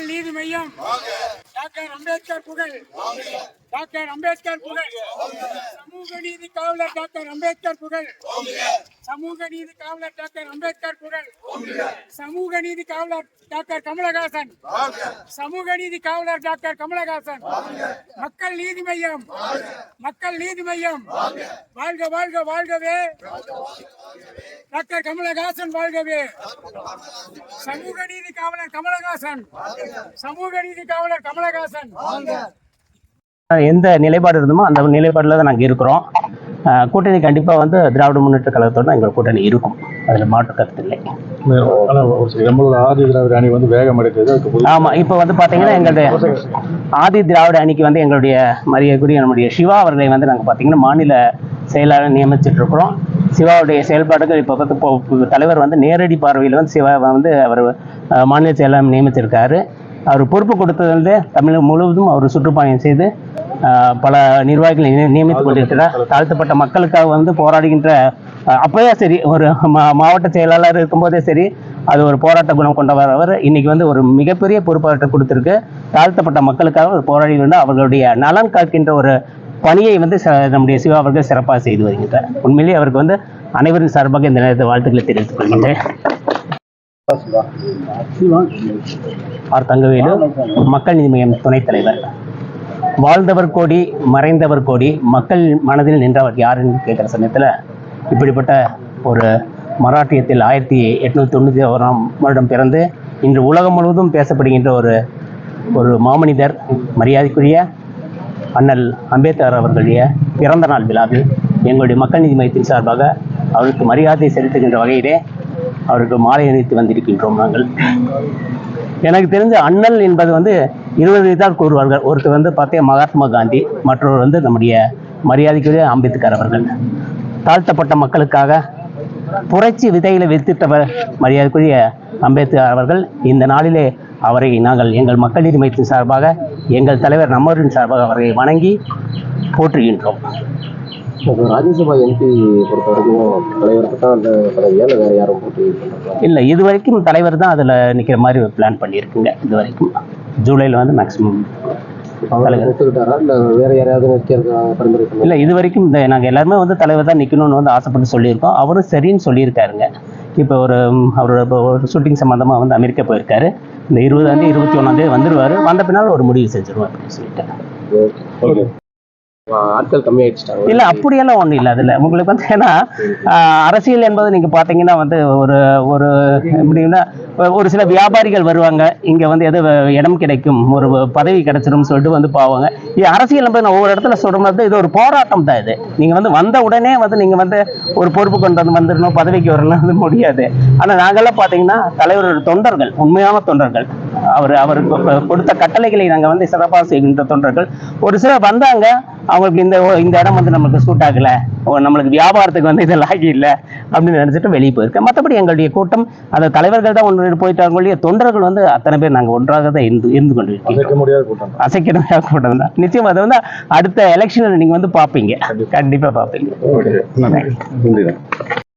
நீதி மையம். டாக்டர் அம்பேத்கர் புகழ். டாக்டர் அம்பேத்கர் புகழ். சமூக நீதி காவலர் டாக்டர் அம்பேத்கர் புகழ். சமூக நீதி காவலர் டாக்டர் அம்பேத்கர் புகழ். சமூக நீதி காவலர் டாக்டர் கமலஹாசன். சமூக நீதி காவலர் டாக்டர் கமலஹாசன். மக்கள் நீதி மையம். மக்கள் நீதி மையம். வாழ்க வாழ்க வாழ்கவே. டாக்டர் கமலஹாசன் வாழ்கவே. சமூக நீதி காவலர் கமலஹாசன். சமூக நீதி காவலர் கமலஹாசன். எந்த நிலைப்பாடு இருந்தமோ அந்த நிலைப்பாடில் தான் நாங்கள் இருக்கிறோம். கூட்டணி கண்டிப்பாக வந்து திராவிட முன்னேற்ற கழகத்தோட எங்கள் கூட்டணி இருக்கும். அதில் மாற்று கருத்து இல்லை. ஆனா ஒரு சில நம்மளோட ஆதி திராவிட அணி வந்து வேகம் எடுக்குது ஆமாம் இப்போ வந்து பார்த்தீங்கன்னா எங்களுடைய ஆதி திராவிட அணிக்கு வந்து எங்களுடைய மரியாதைக்குரிய நம்முடைய சிவா அவர்களை வந்து நாங்கள் பார்த்தீங்கன்னா மாநில செயலாளர் நியமிச்சிட்டு இருக்கிறோம். சிவாவுடைய செயல்பாடுகள் இப்போ இப்போ தலைவர் வந்து நேரடி பார்வையில் வந்து சிவா வந்து அவர் மாநில செயலாளர் நியமிச்சிருக்காரு. அவர் பொறுப்பு கொடுத்தது வந்து தமிழகம் முழுவதும் அவர் சுற்றுப்பயணம் செய்து பல நிர்வாகிகளை நிய- நியமித்துக் கொண்டிருக்கிறார். தாழ்த்தப்பட்ட மக்களுக்காக வந்து போராடுகின்ற அஹ், அப்பவே சரி ஒரு மா- மாவட்ட செயலாளர் இருக்கும்போதே சரி அது ஒரு போராட்ட குணம் கொண்டவர் அவர். இன்னைக்கு வந்து ஒரு மிகப்பெரிய பொறுப்பாற்ற கொடுத்திருக்கு. தாழ்த்தப்பட்ட மக்களுக்காக ஒரு போராடி வந்து அவர்களுடைய நலன் காக்கின்ற ஒரு பணியை வந்து நம்முடைய சிவா அவர்கள் சிறப்பாக செய்து வருகின்றார். உண்மையிலேயே அவருக்கு வந்து அனைவரின் சார்பாக இந்த நேரத்தில் வாழ்த்துக்களை தெரிவித்துக் கொள்கின்றேன். ஆர் தங்கவேலு மக்கள் நீதி மையம் துணைத் தலைவர். வாழ்ந்தவர் கோடி மறைந்தவர் கோடி மக்கள் மனதில் நின்றவர் யாருன்னு கேட்குற சமயத்தில் இப்படிப்பட்ட ஒரு மராட்டியத்தில் ஆயிரத்தி எட்நூற்றி தொண்ணூற்றி ஓராம் வருடம் பிறந்து இன்று உலகம் முழுவதும் பேசப்படுகின்ற ஒரு ஒரு மாமனிதர் மரியாதைக்குரிய அண்ணல் அம்பேத்கர் அவர்களுடைய பிறந்த நாள் விழாவில் எங்களுடைய மக்கள் நீதி மையத்தின் சார்பாக அவருக்கு மரியாதை செலுத்துகின்ற வகையிலே அவருக்கு மாலை அணிவித்து வந்திருக்கின்றோம் நாங்கள். எனக்கு தெரிஞ்ச அண்ணல் என்பது வந்து இருபது தான் கூறுவார்கள். ஒருத்தர் வந்து பார்த்தீங்க மகாத்மா காந்தி மற்றொரு வந்து நம்முடைய மரியாதைக்குரிய அம்பேத்கர் அவர்கள். தாழ்த்தப்பட்ட மக்களுக்காக புரட்சி விதைகளை வித்திட்டவர் மரியாதைக்குரிய அம்பேத்கர் அவர்கள். இந்த நாளிலே அவரை நாங்கள் எங்கள் மக்கள் நீதி சார்பாக எங்கள் தலைவர் நம்மரின் சார்பாக அவரை வணங்கி போற்றுகின்றோம். ராஜ்யசபா எம்பி பொறுத்த வரைக்கும் தலைவருக்கு தான் அந்த பதவியா இல்லை வேற யாரும் போட்டி பண்றாங்களா? இல்லை இது வரைக்கும் தலைவர் தான் அதில் நிற்கிற மாதிரி பிளான் பண்ணியிருக்குங்க இது வரைக்கும் ஜூலையில் வந்து மேக்ஸிமம் இல்லை இது வரைக்கும் இந்த நாங்கள் எல்லாருமே வந்து தலைவர் தான் நிற்கணும்னு வந்து ஆசைப்பட்டு சொல்லியிருக்கோம். அவரும் சரின்னு சொல்லியிருக்காருங்க. இப்போ ஒரு அவரோட ஒரு ஷூட்டிங் சம்மந்தமாக வந்து அமெரிக்கா போயிருக்காரு. இந்த இருபதாந்தேதி இருபத்தி ஒன்றாந்தேதி வந்துருவார். வந்த பின்னால் ஒரு முடிவு செஞ்சிருவோம் அப்படின்னு சொல்லிட்டு ஆட்கள் கம்மியாயிடுச்சிட்டாங்க இல்லை அப்படியெல்லாம் ஒன்றும் இல்லை அதில். உங்களுக்கு வந்து ஏன்னா ஆஹ், அரசியல் என்பது நீங்கள் பார்த்தீங்கன்னா வந்து ஒரு ஒரு எப்படின்னா ஒரு சில வியாபாரிகள் வருவாங்க. இங்கே வந்து எது இடம் கிடைக்கும். ஒரு பதவி கிடைச்சிடும் சொல்லிட்டு வந்து போவாங்க. இது அரசியல் என்பது நான் ஒவ்வொரு இடத்துல சொல்கிற மாதிரி இது ஒரு போராட்டம் தான் இது. நீங்கள் வந்து வந்த உடனே வந்து நீங்கள் வந்து ஒரு பொறுப்பு கொண்டு வந்து வந்துடணும் பதவிக்கு வரணும் அது முடியாது. ஆனால் நாங்கள்லாம் பார்த்தீங்கன்னா தலைவரோட தொண்டர்கள் உண்மையான தொண்டர்கள். அவர் அவருக்கு கொடுத்த கட்டளைகளை நாங்கள் வந்து சிறப்பாக செய்கின்ற தொண்டர்கள். ஒரு சிலர் வந்தாங்க அவங்களுக்கு இந்த இந்த இடம் வந்து நம்மளுக்கு சூட் ஆகல. நம்மளுக்கு வியாபாரத்துக்கு வந்து இது லாகி இல்லை அப்படின்னு நினைச்சிட்டு வெளியே போயிருக்கேன். மற்றபடி எங்களுடைய கூட்டம் அந்த தலைவர்கள் தான் ஒன்று போயிட்டாங்க ஒழிய தொண்டர்கள் வந்து அத்தனை பேர் நாங்கள் ஒன்றாக தான் இருந்து இருந்து கொண்டிருக்கோம். அசைக்க முடியாத கூட்டம். தான். அசைக்கணும் கூட்டம் தான். நிச்சயம் அதை வந்து அடுத்த எலெக்ஷனில் நீங்கள் வந்து பார்ப்பீங்க. கண்டிப்பாக பார்ப்பீங்க.